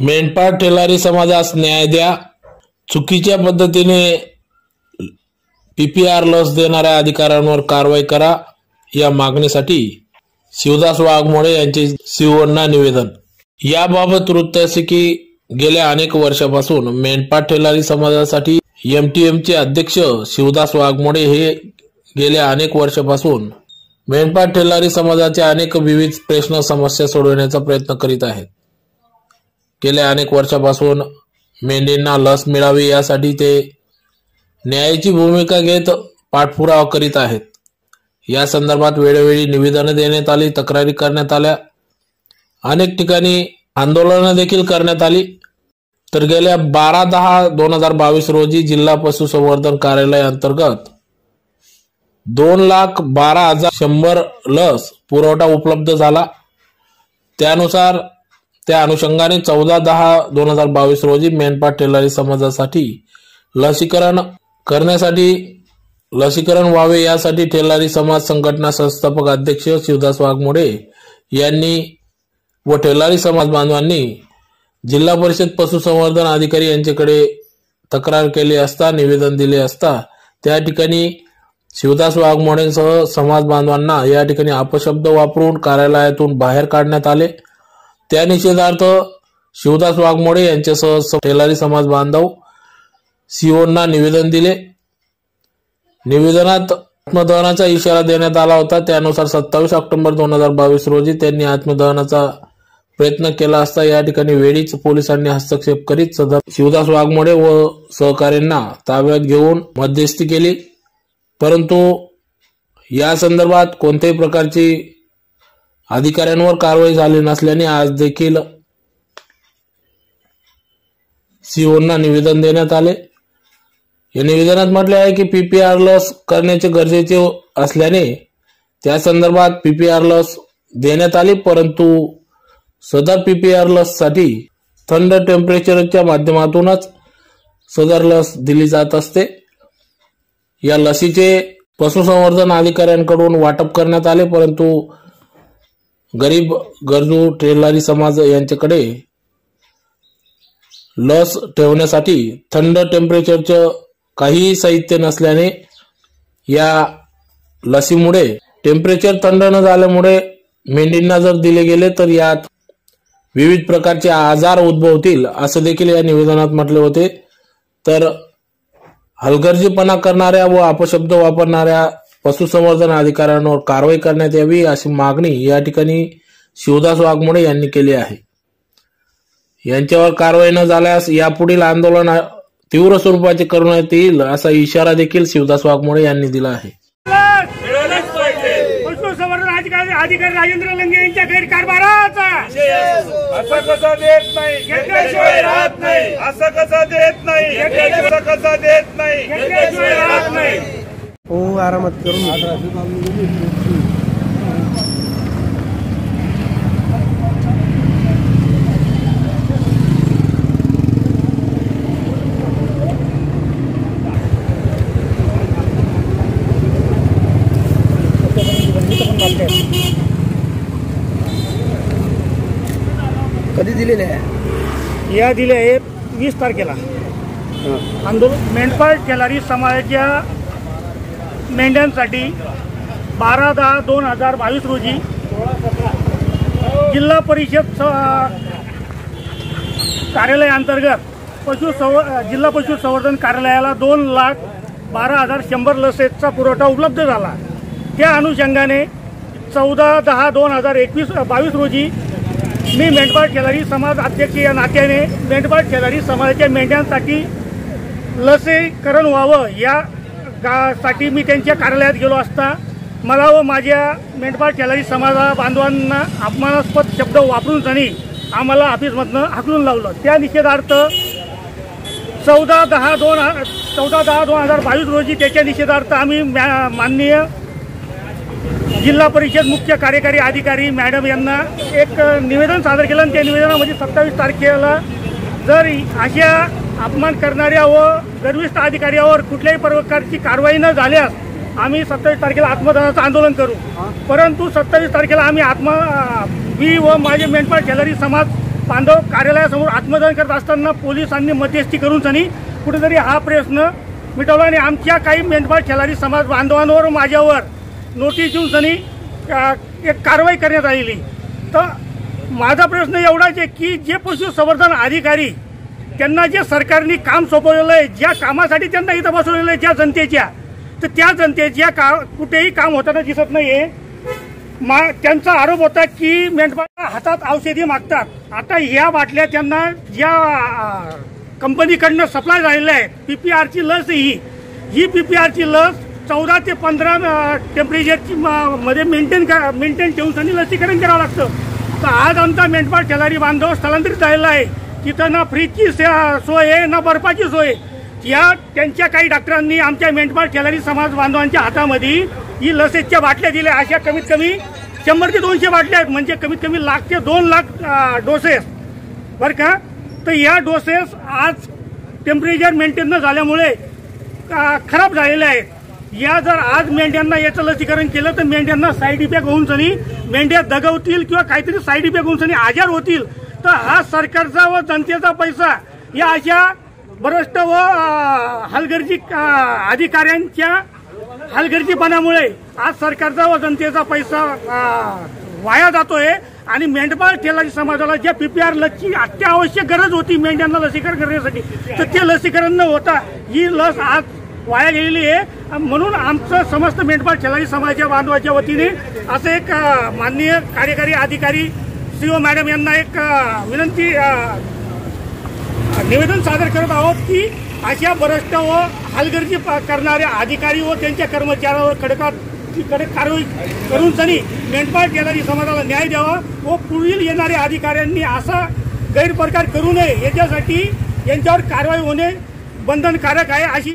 मेंढपाळ टेलारी समाजास न्याय द्या. चुकीच्या पद्धतीने पीपीआर लस देणाऱ्या अधिकाऱ्यांवर कारवाई करा. या मागणीसाठी शिवदास वाघमोडे यांचे शिवण्णा निवेदन. याबाबत वृत्त असे की गेल्या अनेक वर्षापासून मेंढपाळ ठेलारी समाजासाठी एमटीएमचे अध्यक्ष शिवदास वाघमोडे हे गेल्या अनेक वर्षापासून मेंढपाळ ठेलारी समाजाचे अनेक विविध प्रश्न समस्या सोडवण्याचा प्रयत्न करीत आहेत. गेल्या अनेक वर्षापासून मेंढींना लस मिळावी यासाठी ते न्यायाची भूमिका घेत पाठपुरावा करीत आहेत. या संदर्भात वेळोवेळी निवेदनं देण्यात आली तक्रारी करण्यात आल्या. अनेक ठिकाणी आंदोलनं देखील करण्यात आली. तर गेल्या बारा दहा दोन हजार बावीस रोजी जिल्हा पशुसंवर्धन कार्यालय अंतर्गत दोन लाख बारा हजार शंभर लस पुरवठा उपलब्ध झाला. त्यानुसार त्या अनुषंगाने चौदा दहा दोन हजार बावीस रोजी मेंढपाट टेलरी समाजासाठी लसीकरण करण्यासाठी लसीकरण व्हावे यासाठी टेलारी समाज संघटना संस्थापक अध्यक्ष शिवदास वाघमोडे यांनी व टेलारी समाज बांधवांनी जिल्हा परिषद पशुसंवर्धन अधिकारी यांच्याकडे तक्रार केली असता निवेदन दिले असता त्या ठिकाणी शिवदास वाघमोडेंसह समाज बांधवांना या ठिकाणी अपशब्द वापरून कार्यालयातून बाहेर काढण्यात आले. त्या निषेधार्थ शिवदास वाघमोडे यांच्यासह ठेलारी समाज बांधव सीओना निवेदन दिले. निवेदनात आत्मदहनाचा इशारा देण्यात आला होता. त्यानुसार सत्तावीस ऑक्टोबर दोन हजार बावीस रोजी त्यांनी आत्मदहनाचा प्रयत्न केला असता या ठिकाणी वेळीच पोलिसांनी हस्तक्षेप करीत सदर शिवदास वाघमोडे व सहकार्यांना ताब्यात घेऊन मध्यस्थी केली. परंतु या संदर्भात कोणत्याही प्रकारची अधिकाऱ्यांवर कारवाई झाली नसल्याने आज देखील सीओना निवेदन देण्यात आले. या निवेदनात म्हटले आहे की पीपीआर लस करण्याचे गरजेचे असल्याने त्या संदर्भात पीपीआर लस देण्यात आली परंतु सदर पीपीआर लससाठी थंड टेम्परेचरच्या माध्यमातूनच सदर लस दिली जात असते. या लसीचे पशुसंवर्धन अधिकाऱ्यांकडून वाटप करण्यात आले परंतु गरीब गरजू ट्रेलारी समाज यांच्याकडे लस ठेवण्यासाठी थंड टेम्परेचरचं काही साहित्य नसल्याने या लसीमुळे टेम्परेचर थंड न झाल्यामुळे मेंढींना जर दिले गेले तर यात विविध प्रकारचे आजार उद्भवतील असं देखील या निवेदनात म्हटले होते. तर हलगर्जीपणा करणाऱ्या व अपशब्द वापरणाऱ्या पशुसंवर्धन अधिकाऱ्यांवर कारवाई करण्यात यावी अशी मागणी या ठिकाणी शिवदास वाघमोडे यांनी केली आहे. यांच्यावर कारवाई न झाल्यास यापुढील आंदोलन तीव्र स्वरूपाचे करण्यात येईल असा इशारा देखील शिवदास वाघमोडे यांनी दिला आहे. अधिकारी राजेंद्र लंगे यांच्या गैरकारभाराचा! असं कसं देत नाही? घेतल्याशिवाय राहत नाही. असं कसं देत नाही? असं कसं देत नाही घेतल्याशिवाय राहत नाही हो आरामात करून कधी दिलेले आहे? या दिले आहेत वीस तारखेला. आंदोलन मेंढपाळ केलारी समाजाच्या मेंढ्यांसाठी बारा दहा दोन हजार बावीस रोजी जिल्हा परिषद स- कार्यालयाअंतर्गत पशु संव जिल्हा पशुसंवर्धन कार्यालयाला दोन लाख बारा हजार शंभर लसेचा पुरवठा उपलब्ध झाला. त्या अनुषंगाने चौदा दहा दोन हजार एकवीस बावीस रोजी मी मेंढपाळ शेजारी समाज अध्यक्ष या नात्याने मेंढपाळ शेजारी समाजाच्या मेंढ्यांसाठी लसीकरण व्हावं या का साठी मी त्यांच्या कार्यालयात गेलो असता मला व माझ्या मेंढपाळ खेळाडी समाजा बांधवांना अपमानास्पद शब्द वापरून त्यांनी आम्हाला ऑफिसमधनं हाकलून लावलं. त्या निषेधार्थ चौदा दहा दोन चौदा दहा दोन हजार बावीस रोजी त्याच्या निषेधार्थ आम्ही मॅ- माननीय जिल्हा परिषद मुख्य कार्यकारी अधिकारी मॅडम यांना एक निवेदन सादर केलं आणि त्या निवेदनामध्ये सत्तावीस तारखेला जर अशा अपमान करणाऱ्या व गर्विष्ठ अधिकाऱ्यावर कुठल्याही प्रकारची कारवाई न झाल्यास आम्ही सत्तावीस तारखेला आत्मदानाचं आंदोलन करू. परंतु सत्तावीस तारखेला आम्ही आत्मा मी व माझे मेंढपाळ खेळारी समाज बांधव कार्यालयासमोर आत्मदान करत असताना पोलिसांनी मध्यस्थी करून सनी कुठेतरी हा प्रश्न मिटवला आणि आमच्या काही मेंढपाळ खेळाडी समाज बांधवांवर माझ्यावर नोटीस देऊन सनी एक कारवाई करण्यात आलेली. तर माझा प्रश्न एवढाच आहे की जे पशुसंवर्धन अधिकारी त्यांना जे सरकारने काम सोपवलेलं आहे ज्या कामासाठी त्यांना इथं बसवलेलं आहे ज्या जनतेच्या तर त्या जनतेच्या का कुठेही काम होताना दिसत नाहीये. मा त्यांचा आरोप होता की मेंढपाळा हातात औषधी मागतात. आता या बाटल्या त्यांना ज्या कंपनीकडनं सप्लाय झालेल्या पी पीपीआरची लस ही ही ही पीपीआरची लस चौदा ते पंधरा टेम्परेचरची मध्ये मेंटेन मेंटेन ठेवून त्यांनी लसीकरण करावं लागतं. तर आज आमचा मेंढपाळ ठेलारी बांधव स्थलांतरित झालेला आहे. तिथं ना फ्रीजची सोय आहे ना बर्फाची सोय या त्यांच्या काही डॉक्टरांनी आमच्या मेंढपाळ शेजारी समाज बांधवांच्या हातामध्ये ही लसेसच्या बाटल्या दिल्या. अशा कमीत कमी शंभर ते दोनशे बाटल्या आहेत. म्हणजे कमीत कमी लाख ते दोन लाख डोसेस. बरं का? तर या डोसेस आज टेम्परेचर मेंटेन न झाल्यामुळे खराब झालेले आहेत. या जर आज मेंढ्यांना याचं लसीकरण केलं तर मेंढ्यांना साईड इफेक्ट होऊन सनी मेंढ्या दगवतील किंवा काहीतरी साईड इफेक्ट होऊन सनी आजार होतील. तर हा सरकारचा व जनतेचा पैसा या अशा भ्रष्ट व हलगर्जी अधिकाऱ्यांच्या हलगर्जीपणामुळे आज सरकारचा व जनतेचा पैसा वाया जातोय आणि मेंढपाळ ठेलाजी समाजाला ज्या पीपीआर लसची अत्यावश्यक गरज होती मेंढ्यांना लसीकरण करण्यासाठी तर ते लसीकरण न होता ही लस आज वाया गेलेली आहे. म्हणून आमचं समस्त मेंढपाळ ठेलाजी समाजाच्या बांधवाच्या वतीने असं एक माननीय कार्यकारी अधिकारी सीओ मॅडम यांना एक विनंती निवेदन सादर करत आहोत की अशा भ्रष्ट व हलगर्जी करणाऱ्या अधिकारी व त्यांच्या कर्मचाऱ्यांवर खडकात कडक कारवाई करून त्यांनी मेंढपाळ केणारी समाजाला न्याय द्यावा व पुढील येणाऱ्या अधिकाऱ्यांनी असा गैरप्रकार करू नये. याच्यासाठी यांच्यावर कारवाई होणे बंधनकारक आहे अशी